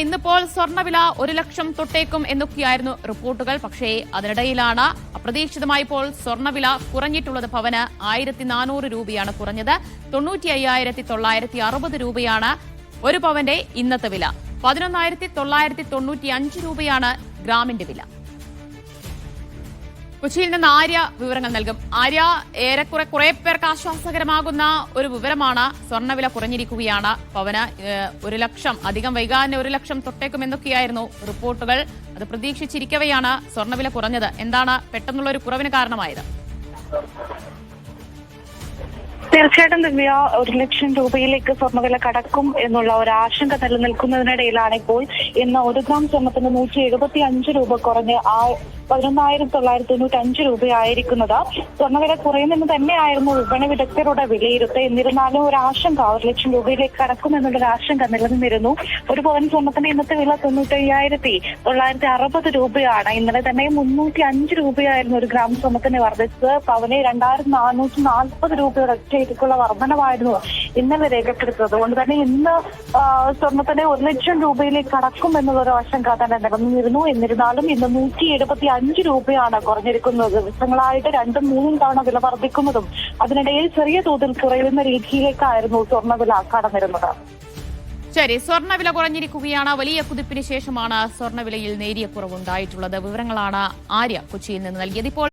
ഇന്നിപ്പോൾ സ്വർണവില ഒരു ലക്ഷം തൊട്ടേക്കും എന്നൊക്കെയായിരുന്നു റിപ്പോർട്ടുകൾ. പക്ഷേ അതിനിടയിലാണ് അപ്രതീക്ഷിതമായി ഇപ്പോൾ സ്വർണവില കുറഞ്ഞിട്ടുള്ളത്. പവന് ആയിരത്തി നാനൂറ് രൂപയാണ് കുറഞ്ഞത്. തൊണ്ണൂറ്റി അയ്യായിരത്തി തൊള്ളായിരത്തി അറുപത് രൂപയാണ് ഒരു പവന്റെ ഇന്നത്തെ വില. പതിനൊന്നായിരത്തി തൊള്ളായിരത്തി തൊണ്ണൂറ്റി അഞ്ച് രൂപയാണ് ഗ്രാമിന്റെ വില. കൊച്ചിയിൽ നിന്ന് ആര്യ വിവരങ്ങൾ നൽകും. ആര്യ ഏറെക്കുറെ കുറെ പേർക്ക് ആശ്വാസകരമാകുന്ന ഒരു വിവരമാണ് സ്വർണവില കുറഞ്ഞിരിക്കുകയാണ്. പവന് ഒരു ലക്ഷം അധികം വൈകാതെ ഒരു ലക്ഷം തൊട്ടേക്കും എന്നൊക്കെയായിരുന്നു റിപ്പോർട്ടുകൾ. അത് പ്രതീക്ഷിച്ചിരിക്കവെയാണ് സ്വർണവില കുറഞ്ഞത്. എന്താണ് പെട്ടെന്നുള്ള ഒരു കുറവിന് കാരണമായത്? തീർച്ചയായിട്ടും ദിവ്യ ഒരു ലക്ഷം രൂപയിലേക്ക് സ്വർണവില കടക്കും എന്നുള്ള ഒരു ആശങ്ക നിലനിൽക്കുന്നതിനിടയിലാണ് ഇപ്പോൾ ഇന്ന് ഒരു ഗ്രാം സ്വർണത്തിന് നൂറ്റി എഴുപത്തി അഞ്ച് രൂപ കുറഞ്ഞ് ആ പതിനൊന്നായിരത്തി തൊള്ളായിരത്തി തൊണ്ണൂറ്റി അഞ്ച് രൂപയായിരിക്കുന്നത്. സ്വർണവില കുറയുമെന്ന് തന്നെയായിരുന്നു വിപണി വിദഗ്ധരുടെ വിലയിരുത്തൽ. എന്നിരുന്നാലും ഒരു ആശങ്ക ഒരു ലക്ഷം രൂപയിലേക്ക് കടക്കും എന്നുള്ളൊരു ആശങ്ക നിലനിന്നിരുന്നു. ഒരു പവൻ സ്വർണത്തിന്റെ ഇന്നത്തെ വില തൊണ്ണൂറ്റി അയ്യായിരത്തി തൊള്ളായിരത്തി അറുപത് രൂപയാണ്. ഇന്നലെ തന്നെ മുന്നൂറ്റി അഞ്ച് രൂപയായിരുന്നു ഒരു ഗ്രാം സ്വർണത്തിന് വർദ്ധിച്ചത്. പവന് രണ്ടായിരത്തി നാനൂറ്റി നാൽപ്പത് രൂപയുടെ ഒറ്റയ്ക്കുള്ള വർധനമായിരുന്നു ഇന്നലെ രേഖപ്പെടുത്തത് അതുകൊണ്ട് തന്നെ ഇന്ന് സ്വർണത്തിന് ഒരു ലക്ഷം രൂപയിലേക്ക് കടക്കും എന്നുള്ളൊരു ആശങ്ക തന്നെ നിലനിന്നിരുന്നു എന്നിരുന്നാലും ഇന്ന് നൂറ്റി എഴുപത്തി അഞ്ച് രൂപയാണ് കുറഞ്ഞിരിക്കുന്നത്. ദിവസങ്ങളായിട്ട് രണ്ടും മൂന്നും തവണ വില വർദ്ധിക്കുന്നതും അതിനിടയിൽ ചെറിയ തോതിൽ കുറയുന്ന രീതിയിലേക്കായിരുന്നു സ്വർണവില കടന്നിരുന്നത്. ശരി സ്വർണവില കുറഞ്ഞിരിക്കുകയാണ്. വലിയ കുതിപ്പിന് ശേഷമാണ് സ്വർണവിലയിൽ നേരിയ കുറവുണ്ടായിട്ടുള്ളത്. വിവരങ്ങളാണ് ആര്യ കൊച്ചിയിൽ നിന്ന് നൽകിയത്. ഇപ്പോൾ